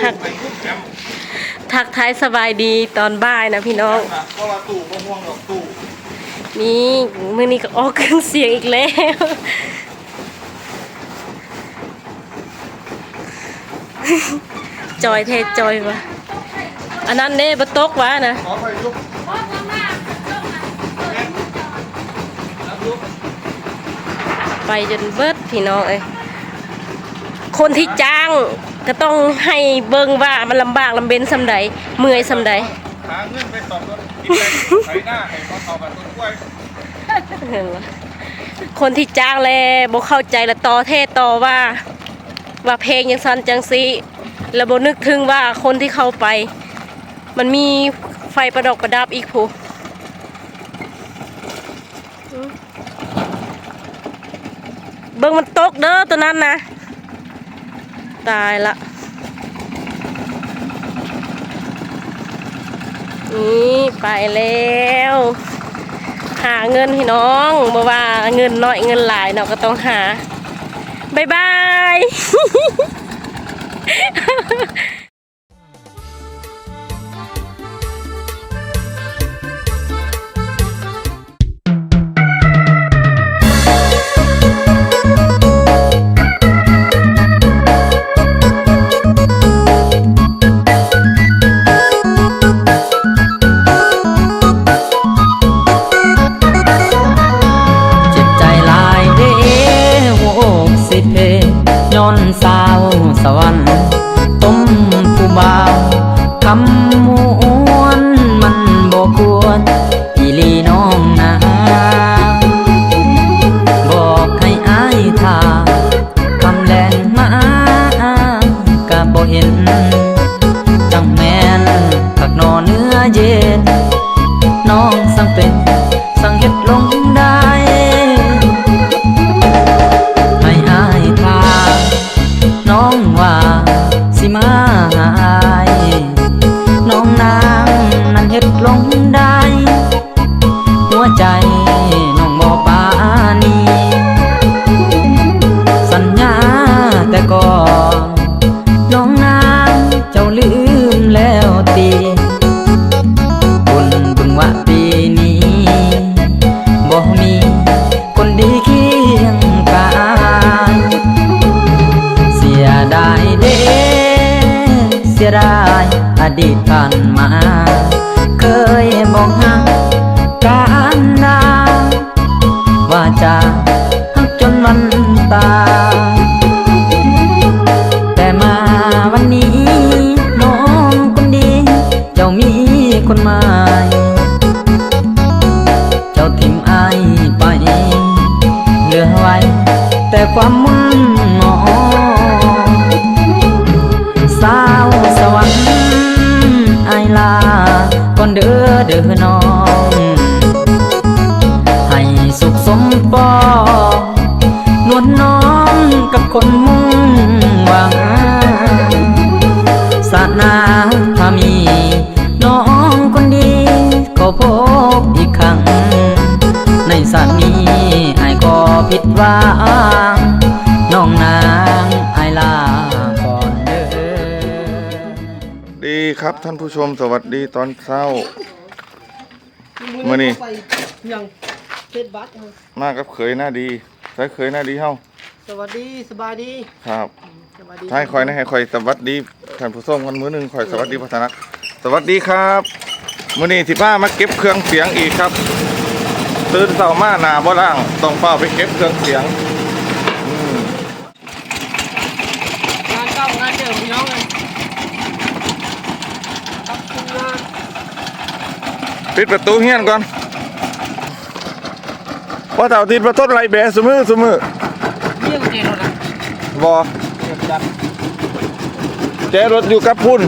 ทักไปทุกแอมทักทายสบายดีตอนบ่ายนะพี่น้องนะเพราะว่าตู้มะม่วงดอกตู้นี่มือนี้ก็ออกเครื่องเสียงอีกแล้วจอยเทจอยวะอันนั้นเน่บตกวะนะไปยุกรับยุกไปจนเบิดพี่น้องเอ้ย คนที่จ้างก็ต้องให้เบิ่งว่ามันลำบากลำเบนสำใดเมื่อยสำใดหาเงินไปต่อรถกินไปใช้หน้าให้เขาเอากับต้นกล้วยเห็นปะคนที่จ้างแลบ่เข้าใจละต่อเทศต่อว่า ว่าเพลงยังสันจังซีแล้วบ่นึกถึงว่าคนที่เข้าไป มันมีไฟประดอกประดับอีกผู้อืมเบิ่งมันตกเด้อตัวนั้นนะ ตายละ นี่ไปแล้ว หาเงินพี่น้องบ่ว่าเงินน้อยเงินหลายเนาะก็ต้องหาบายบาย ดีตผ่านมา เคยบอกหักกันนาว่าจะหักจนวันตายแต่มาวันนี้น้องคนดี เจ้ามีคนใหม่เจ้าทิมอายไป เหลือไว้แต่ความมุ่ง ดีครับท่านผู้ชมสวัสดีตอนเช้า มื้อนี้ ไปยังเทศบัตรเอามากับเขยหน้าดีใช้เขยหน้าดีเฮาสวัสดีสบายดีครับสวัสดีท้ายคอยนะให้คอยสวัสดีท่านผู้ชมกันมื้อหนึงคอยสวัสดีพัฒนักสวัสดีครับมื้อนี้สิพามาเก็บเครื่องเสียงอีกครับตื่นเช้ามาหน้าบ่ล่างต้องเฝ้าไปเก็บเครื่องเสียงอืม งานเก่างานเดิมพี่น้องเลยครับคุณงาน ปิดประตูเฮียนก่อนพอเต่าติดประตูไรแบะซุมือซุมือเยี่ยงเจรถนะบอเก็บจัดแจรถอยู่กับพุ่น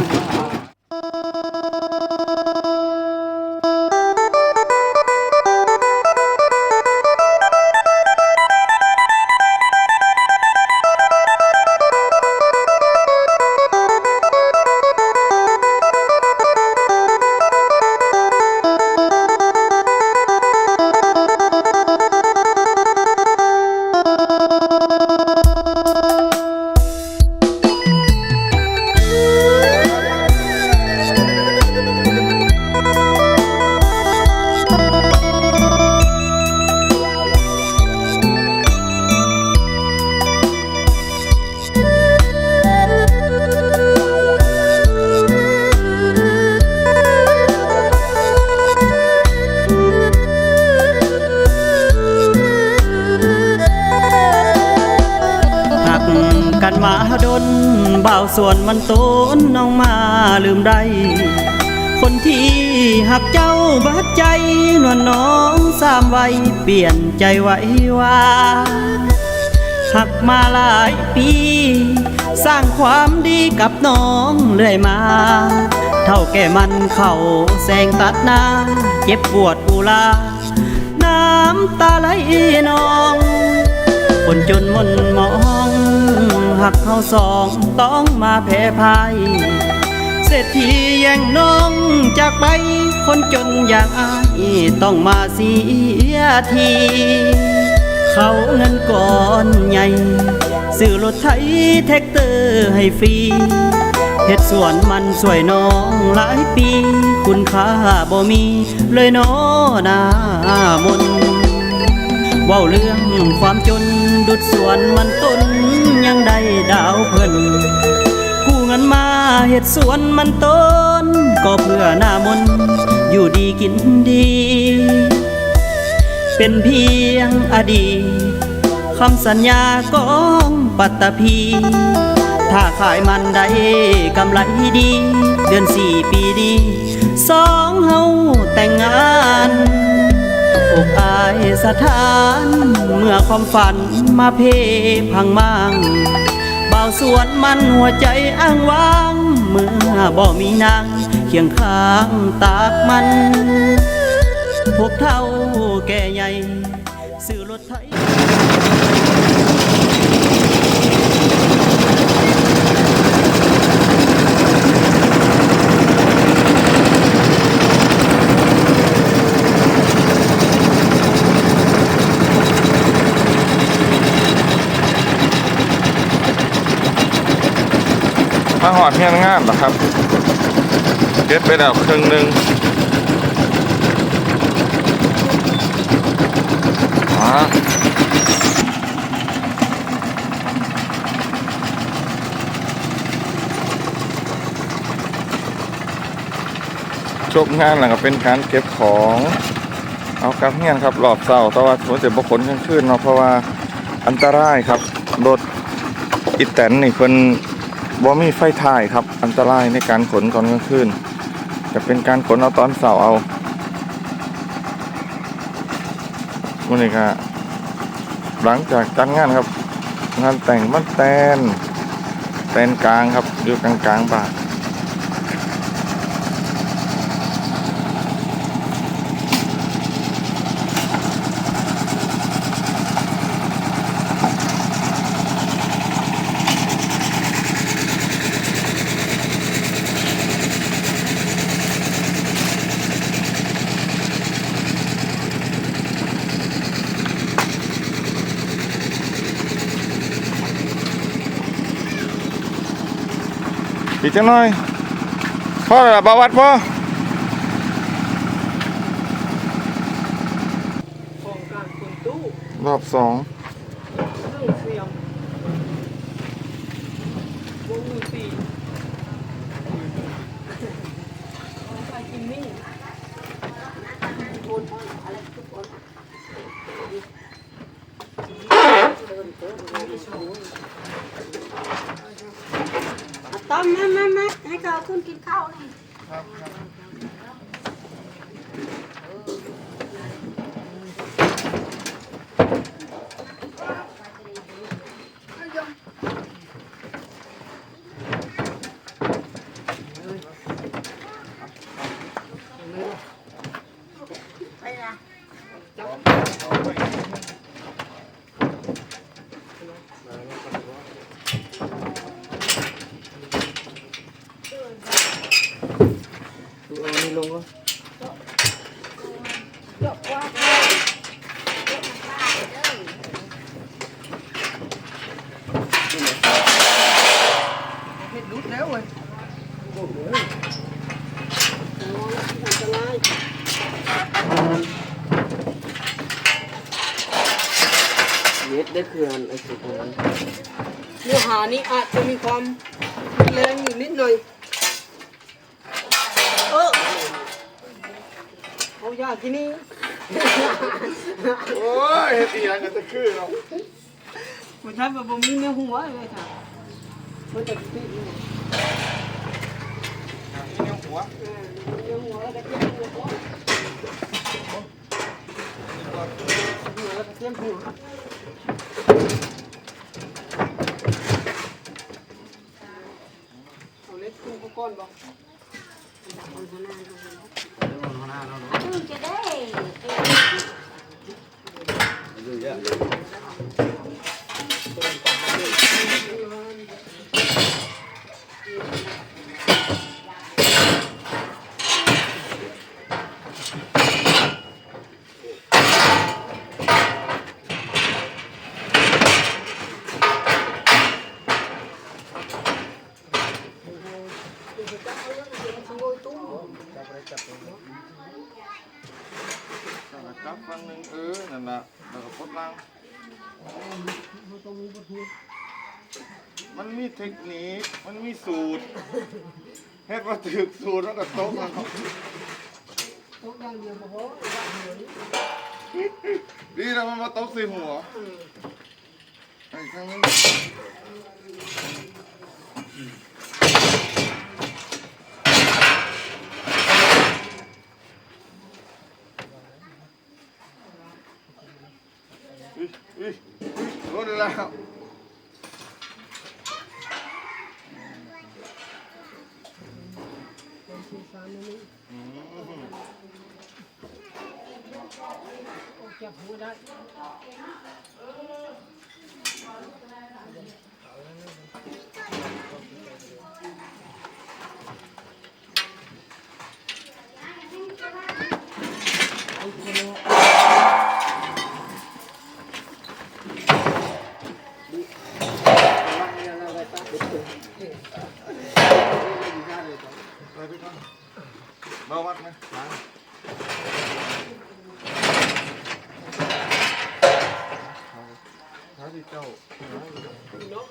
ส่วนมันโตนน้องมาลืมได้คนที่หักเจ้าบัดใจนวลน้องสามไว้เปลี่ยนใจไว้ว่าหักมาหลายปี สร้างความดีกับน้องเรื่อยมา เท่าแก่มันเข่าแสงตัดหน้า เจ็บปวดอุลา น้ำตาไหลนอง คนจนมนมองหักเขาสองต้องมาแพ้พายเศรษฐีแย่งน้องจากไป คนจนอย่างอายต้องมาเสียที เขาเงินก่อนใหญ่ซื้อรถไถแท็กเตอร์ให้ฟรีเฮ็ดสวนมันสวยน้องหลายปี คุณค่าบ่มี เลยน้อหน้ามนเว้าเรื่องความจน ดุดสวนมันต้นยังได้ดาวเพิ่นกู้เงินมาเฮ็ดสวนมันต้น ก็เพื่อหน้ามนอยู่ดีกินดี เป็นเพียงอดีตคำสัญญาของปัตตภีถ้าขายมันได้กำไรดี เดือนสี่ปีดี สองเฮาแต่งงาน อกอายสถาน เมื่อความฝันมาเพพังมังเบาสวนมันหัวใจอ้างว้าง เมื่อบ่มีนางเคียงข้างตากมัน พวกเท่าแก่ใหญ่ซื้อรถไถ มาหอดเฮียนงานเหรอครับเก็บไปแล้วครึ่งหนึ่งอ่าจบงานแล้วก็เป็นการเก็บของเอากลับเฮียนครับรอบเศร้าแต่ว่าผมจะบกขนกลางคืนเนาะเพราะว่าอันตรายครับรถอีแตนนี่เพิ่น บ่มีไฟถ่ายครับ อันตรายในการขนตอนกลางคืนจะเป็นการขนเอาตอนเสาร์เอาวันนี้ก็หลังจากจัดงานครับ งานแต่งมันแตนแตนกลางครับอยู่กลางกลางบ้าน จังหน่อยพ่อระบาวัดพ่อของกลางคนตู้รอบสอง เครื่องเสียงวงมือสี่ไปกินนี่ ต้มแม่แม่แม่ให้เขาขึ้นกินข้าวนี่ ดูเอานี่ลงก็ เห็ดรุดแล้วเว้ยโอ้โหอันตรายเย็ดได้เคืออันไอ้สุดของมันเนื้อหานี้อาจจะมีความแรงอยู่นิดหน่อย เออเอายากที่นี่ โอ้ยเฮ็ดอีหยังกันจะคือเนาะมันทำแบบมีเนื้อหัวเลยค่ะมันจะปิดเนี่นี่หัวเออเดี๋ยวหัวแล้วก็เทียมหัว วแล้วก็เทียมหัวเอาเล็กตู้ก้อนบ่มึงจะได้บฟังหนึ่งเออนั่นน่ะ แล้วก็พดลังมันมีเทคนิค มันมีสูตรเฮ็ดว่าถึกสูตรแล้วก็ตกแล้วเนาะตกอย่างเดียวบ่พอดีนะมันมาตกใส่หัวไอ้ครั้งนึงอุ๊ยอุ๊ยอุ๊ยรู้ แล้วสื่อสารนี่ออกจากหัวได้ ไปไปก่อนเบาวัดไหมล้าง หาที่เจ้าหาที่เจ้า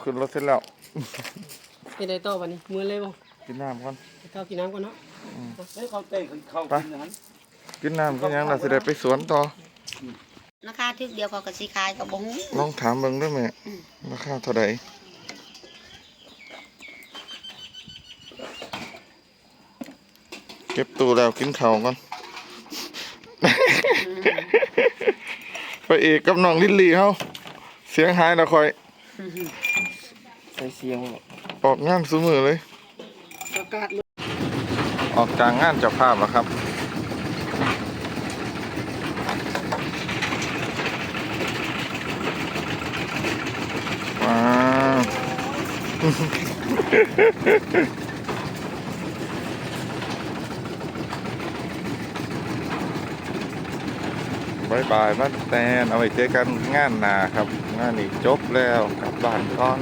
เปิดแค่หลอดไฟเดี๋ยวหลอดไฟไม่ได้ก็ขึ้นรถเสร็จแล้ว เป็นไดต่อวันนี้มือเลยบ่กินน้ำก่อนข้าวกินน้ำก่อนเนาะให้เขาเตะเขาไปกินน้ำกินหยังเราสิได้ไปสวนต่อราคาทึกเดียวเขาก็สิขายกับบงลองถามเบิ่งได้ไหมราคาเท่าไหร่เก็บตู้แล้วกินข้าวก่อนไปเอกกับน้องลิลลี่เฮาเสียงหายแล้วคอยใส่เสียงออกงานซุมือเลย ประกาศเลยออกจากงานเจ้าภาพแล้วครับ ว้าว บายบายบ้านแตนเอาไว้เจอกันงานหนาครับ งานนี้จบแล้วกลับบ้านก่อน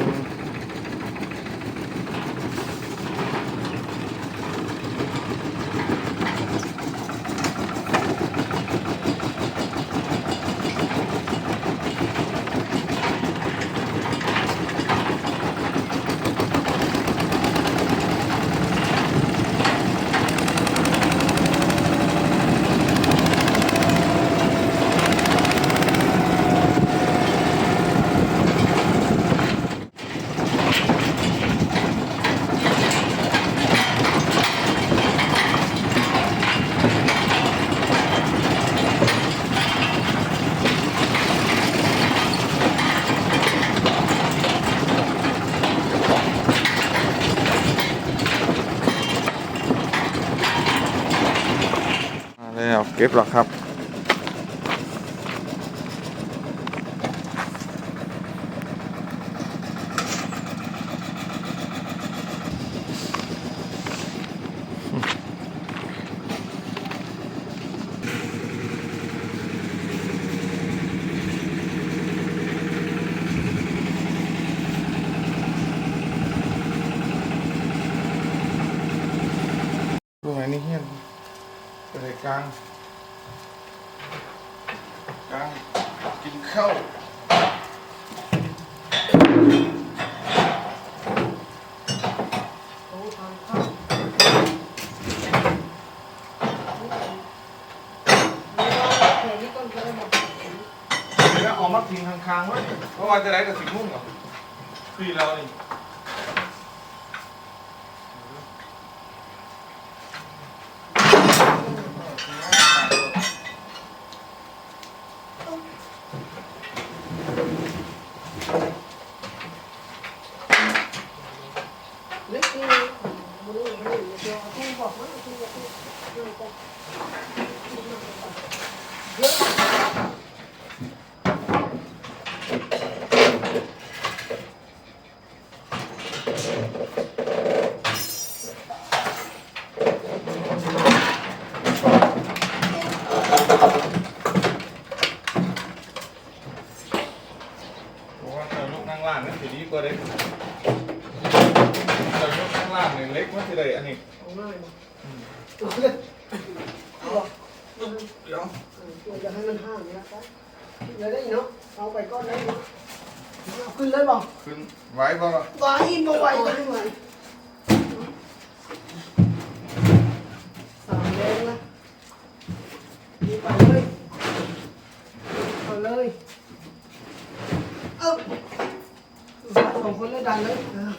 มาแล้วเก็บหล้วครับ ม กลางกลางกินข้าว โอ้ทานข้าวแค่นี้ก็ได้หมด เดี๋ยว เอามาทิ้งข้างๆไว้เพราะว่าจะได้กับสิมุ่งเหรอคือเรานี่เล็กนี่บุรุษบุรุษเดี๋ยวที่บอกว่าที่ว่าที่เรื่องของเยอะ เพราะว่าเจอลูกนั่งล่างนั่นถือดีกว่าเด็กเจอลูกนั่งล่างเนี่ยเล็กมันจะได้อันนี้ เอาง่ายมา เดี๋ยว อย่าให้มันห่างนะครับเลยได้เนาะเอาไปก้อนได้เนาะเอาขึ้นเลยบอก ขึ้นไว้บ่ล่ะไหวบ่ไหวก็ไม่ไหวสามแรงนะนี่ไปเลยเอาเลยเอ้าสองคนเลยดันเลยเออ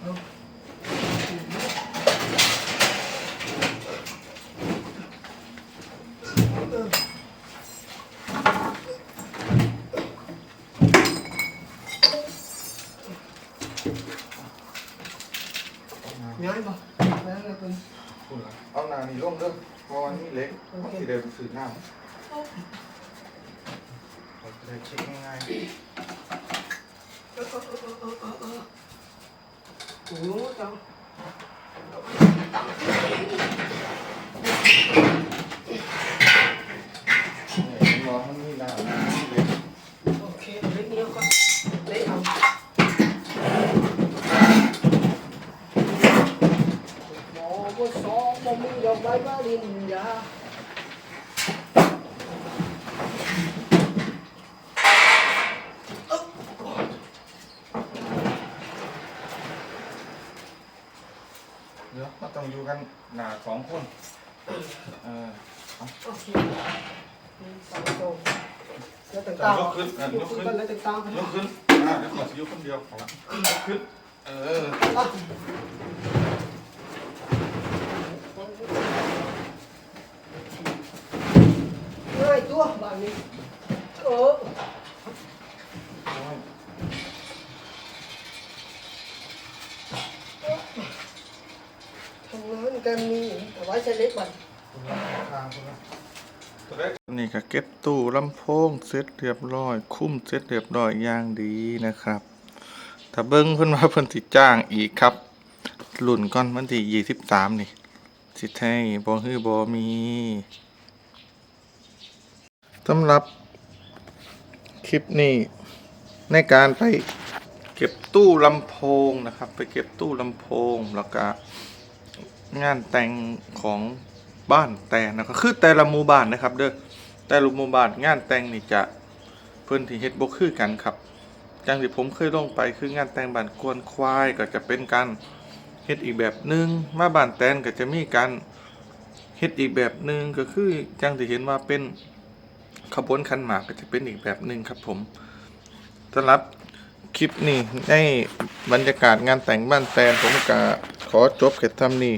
เอาเออง่ายป่ะแล้วอะไรเป็น คุณล่ะเอาหนานี่ ลงเด้อเพราะว่านี่เล็กมันสีเดิมสื่อหน้าเราจะได้เช็คง่ายโอ้โหจัง ๆนี่ร้อนมันมีน้ำนี่เล็ก โอเคเอาเล็กนี้เอาก่อนเล็กเอาหมอบ่สองบ่ มีดอกไม้บ้าลินยาเดี๋ยวมันต้องอยู่กันหนาสองคน เออโอเคสองสามแล้วต่างจะตายกขึ้นยกขึ้นแล้วต่างตายกขึ้นอ่าเดี๋ยวขอสิยกคนเดียวของยกขึ้น เออ ง่ันนี้เออทำงานกันมีแต่ไว้ใช้เล็กบันนี่ก็เก็บตู้ลำโพงเสร็จเรียบร้อย คุ้มเสร็จเรียบร้อยอย่างดีนะครับ ถ้าเบิ้งเพิ่นว่าเพิ่นสิจ้างอีกครับรุ่นก่อนวันที่ยี่สิบสามนี่ สิให้บ่ฮือบ่มี สำหรับคลิปนี้ในการไปเก็บตู้ลำโพงนะครับ ไปเก็บตู้ลำโพงแล้วก็งานแต่งของบ้านแต่นะครับคือแต่ละหมู่บ้านนะครับ เด้อแต่ละหมู่บ้านงานแต่งนี่จะเพิ่อนที่เฮ็ดบ่คือกันครับจังที่ผมเคยลงไปคืองานแต่งบ้านกวนควายก็จะเป็นการเฮ็ดอีกแบบหนึงมาบ้านแตนก็จะมีการเฮ็ดอีกแบบหนึ่งก็คือจังที่เห็นว่าเป็น ขบวนขันหมากก็จะเป็นอีกแบบหนึ่งครับผมสำหรับคลิปนี้ในบรรยากาศงานแต่งบ้านแตนผมก็ขอจบแค่ทำนี้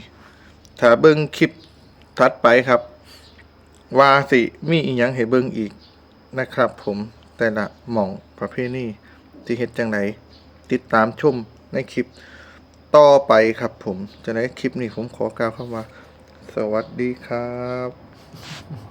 ถ้าเบิ่งคลิปถัดไปครับ ว่าสิมีอีหยังให้เบิ่งอีกนะครับ ผมแต่ละหม่องประเภทนี้ที่เฮ็ดจังไดติดตามชมในคลิปต่อไปครับผมจะในคลิปนี้ผมขอกล่าวคำว่า สวัสดีครับ